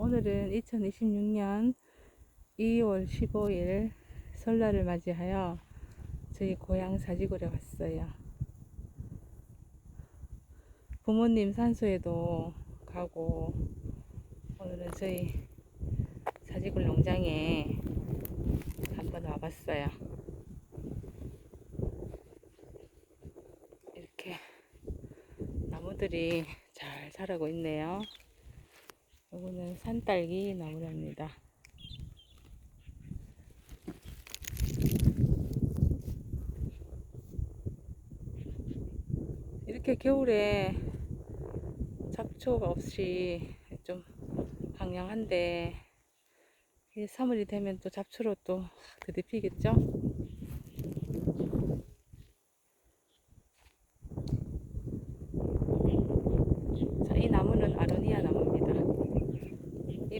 오늘은 2026년 2월 15일 설날을 맞이하여 저희 고향 사지굴에 왔어요. 부모님 산소에도 가고 오늘은 저희 사지굴 농장에 한번 와봤어요. 이렇게 나무들이 잘 자라고 있네요. 요거는 산딸기 나무랍니다. 이렇게 겨울에 잡초가 없이 좀 황량한데 3월이 되면 또 잡초로 또 드디피겠죠? 자, 이 나무는 아로니아 나무입니다.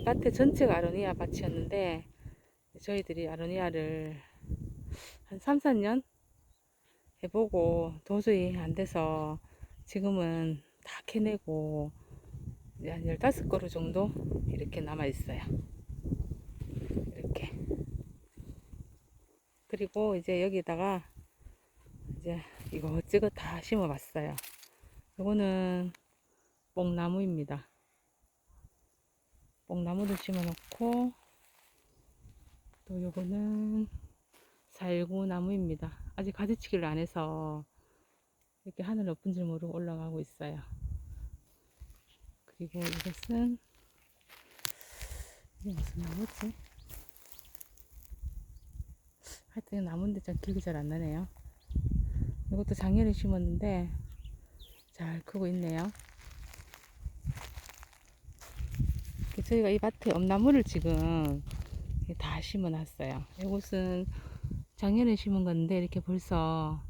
이 밭의 전체가 아로니아 밭이었는데 저희들이 아로니아를 한 3, 4년 해보고 도저히 안 돼서 지금은 다 캐내고 한 15그루 정도 이렇게 남아 있어요. 이렇게. 그리고 이제 여기다가 이제 이것저것 다 심어 봤어요. 이거는 뽕나무입니다. 뽕나무를 심어 놓고 또 요거는 살구나무입니다. 아직 가지치기를 안 해서 이렇게 하늘 높은 줄 모르고 올라가고 있어요. 그리고 이것은 이게 무슨 나무지? 하여튼 나무인데 좀 기억이 잘 안 나네요. 이것도 작년에 심었는데 잘 크고 있네요. 이렇게 저희가 이 밭에 엄나무를 지금 다 심어 놨어요. 이곳은 작년에 심은 건데 이렇게 벌써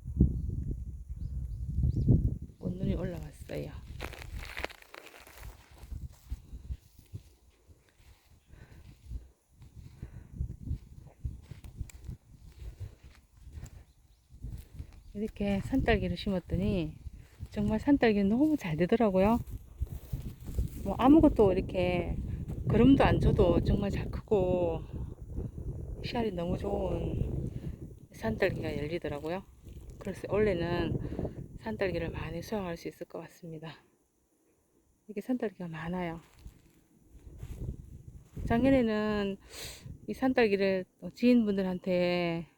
꽃눈이 올라왔어요. 이렇게 산딸기를 심었더니 정말 산딸기는 너무 잘 되더라고요. 뭐 아무것도 이렇게 거름도 안 줘도 정말 잘 크고 씨알이 너무 좋은 산딸기가 열리더라고요. 그래서 원래는 산딸기를 많이 수확할 수 있을 것 같습니다. 이게 산딸기가 많아요. 작년에는 이 산딸기를 지인분들한테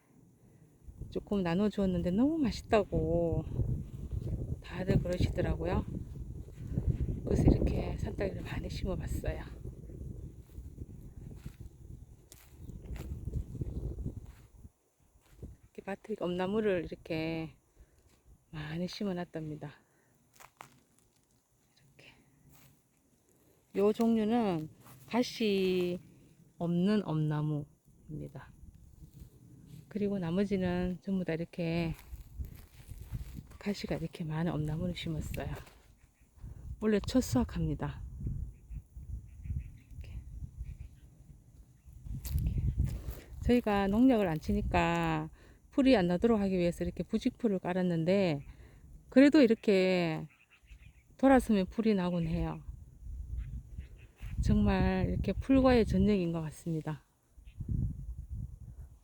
조금 나눠 주었는데 너무 맛있다고 다들 그러시더라고요. 그래서 이렇게 산딸기를 많이 심어 봤어요. 밭에 엄나무를 이렇게 많이 심어 놨답니다. 이렇게. 요 종류는 가시 없는 엄나무입니다. 그리고 나머지는 전부 다 이렇게 가시가 이렇게 많은 엄나무를 심었어요. 원래 첫 수확합니다. 저희가 농약을 안 치니까 풀이 안 나도록 하기 위해서 이렇게 부직풀을 깔았는데 그래도 이렇게 돌아서면 풀이 나곤 해요. 정말 이렇게 풀과의 전쟁인 것 같습니다.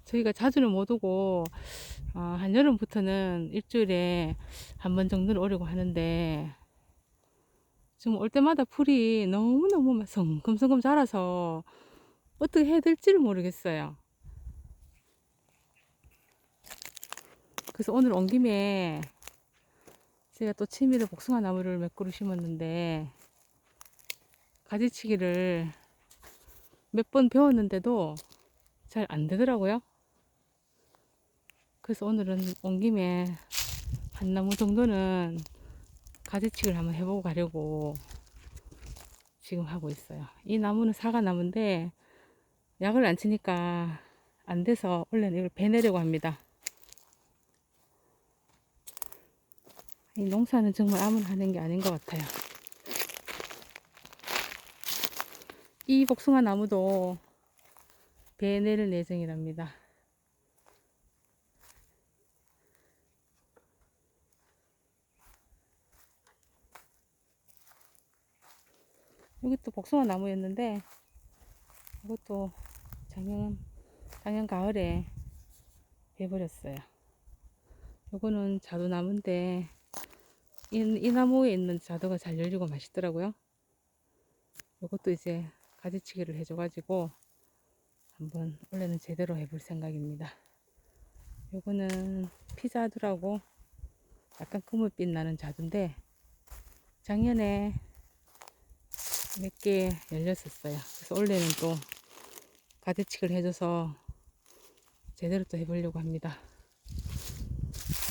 저희가 자주는 못 오고 어, 한 여름부터는 일주일에 한 번 정도는 오려고 하는데 지금 올 때마다 풀이 너무너무 막 성큼성큼 자라서 어떻게 해야 될지를 모르겠어요. 그래서 오늘 온 김에 제가 또 취미로 복숭아 나무를 몇 그루 심었는데 가지치기를 몇 번 배웠는데도 잘 안 되더라고요. 그래서 오늘은 온 김에 한 나무 정도는 가지치기를 한번 해보고 가려고 지금 하고 있어요. 이 나무는 사과 나무인데 약을 안 치니까 안 돼서 원래는 이걸 베내려고 합니다. 이 농사는 정말 아무나 하는 게 아닌 것 같아요. 이 복숭아 나무도 베내를 예정이랍니다. 여기 또 복숭아 나무였는데 이것도 작년, 작년 가을에 해버렸어요. 요거는 자두나무인데, 이, 이 나무에 있는 자두가 잘 열리고 맛있더라고요. 요것도 이제 가지치기를 해줘가지고, 한번 원래는 제대로 해볼 생각입니다. 요거는 피자두라고 약간 그물빛 나는 자두인데, 작년에 몇 개 열렸었어요. 그래서 올해는 또 가지치기를 해줘서 제대로 또 해보려고 합니다.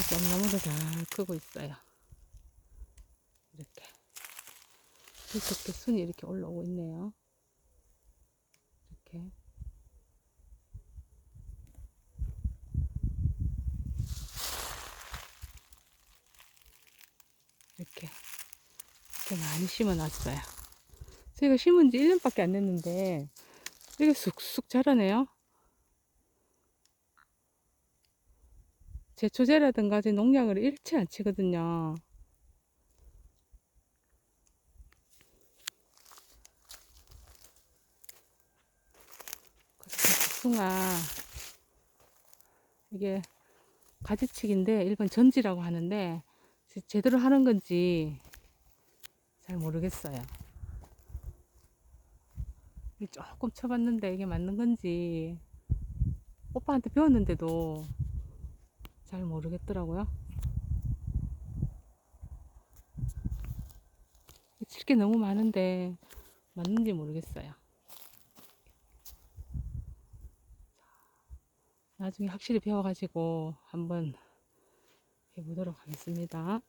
썸나무도 잘 크고 있어요. 이렇게. 이렇게 순이 이렇게 올라오고 있네요. 이렇게. 이렇게. 이렇게 많이 심어 놨어요. 저희가 심은 지 1년밖에 안 됐는데, 이게 쑥쑥 자라네요. 제초제라든가 제 농약을 일체 안 치거든요. 그래서 복숭아 이게 가지치기인데 일본 전지라고 하는데 제- 제대로 하는 건지 잘 모르겠어요. 조금 쳐봤는데 이게 맞는 건지 오빠한테 배웠는데도 잘 모르겠더라고요. 칠게 너무 많은데 맞는지 모르겠어요. 나중에 확실히 배워가지고 한번 해보도록 하겠습니다.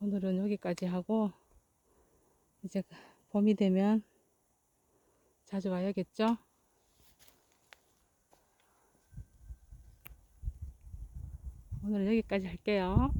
오늘은 여기까지 하고 이제 봄이 되면 자주 와야겠죠? 오늘은 여기까지 할게요.